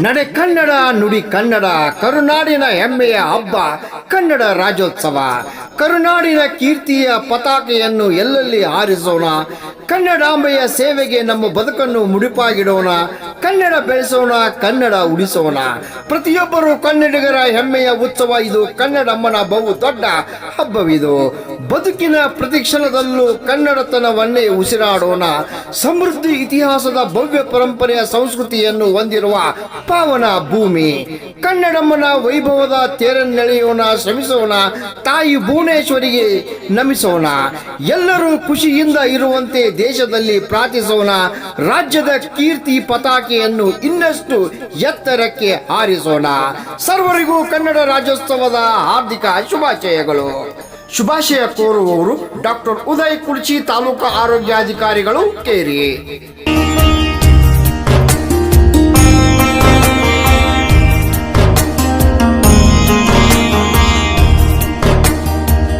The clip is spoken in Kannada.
ನಡೆ ಕನ್ನಡ, ನುಡಿ ಕನ್ನಡ, ಕರುನಾಡಿನ ಹೆಮ್ಮೆಯ ಹಬ್ಬ, ಕನ್ನಡ ರಾಜ್ಯೋತ್ಸವ. ಕರುನಾಡಿನ ಕೀರ್ತಿಯ ಪತಾಕೆಯನ್ನು ಎಲ್ಲೆಲ್ಲಿ ಹಾರಿಸೋಣ? ಕನ್ನಡಾಂಬೆಯ ಸೇವೆಗೆ ನಮ್ಮ ಬದುಕನ್ನು ಮುಡಿಪಾಗಿಡೋಣ. ಕನ್ನಡ ಬೆಳೆಸೋಣ, ಕನ್ನಡ ಉಳಿಸೋಣ. ಪ್ರತಿಯೊಬ್ಬರು ಕನ್ನಡಿಗರ ಹೆಮ್ಮೆಯ ಉತ್ಸವ ಇದು. ಕನ್ನಡಮ್ಮನ ಬಹು ದೊಡ್ಡ ಹಬ್ಬವಿದು. ಬದುಕಿನ ಪ್ರತಿಕ್ಷಣದಲ್ಲೂ ಕನ್ನಡತನವನ್ನೇ ಉಸಿರಾಡೋಣ. ಸಮೃದ್ಧಿ ಇತಿಹಾಸದ ಭವ್ಯ ಪರಂಪರೆಯ ಸಂಸ್ಕೃತಿಯನ್ನು ಹೊಂದಿರುವ ಪಾವನ ಭೂಮಿ. ಕನ್ನಡಮ್ಮನ ವೈಭವದ ತೇರನ್ನೆಳೆಯೋಣ, ಶ್ರಮಿಸೋಣ. ತಾಯಿ ಭುವನೇಶ್ವರಿಗೆ ನಮಿಸೋಣ. ಎಲ್ಲರೂ ಖುಷಿಯಿಂದ ಇರುವಂತೆ ದೇಶದಲ್ಲಿ ಪ್ರಾರ್ಥಿಸೋಣ. ರಾಜ್ಯದ ಕೀರ್ತಿ ಪತಾಕೆಯನ್ನು ಇನ್ನಷ್ಟು ಎತ್ತರಕ್ಕೆ ಹಾರಿಸೋಣ. ಸರ್ವರಿಗೂ ಕನ್ನಡ ರಾಜ್ಯೋತ್ಸವದ ಹಾರ್ದಿಕ ಶುಭಾಶಯಗಳು. ಶುಭಾಶಯ ಕೋರುವವರು ಡಾಕ್ಟರ್ ಉದಯ್ ಕುರ್ಚಿ ತಾಲೂಕು ಆರೋಗ್ಯಾಧಿಕಾರಿಗಳು, ಕೇರಿ.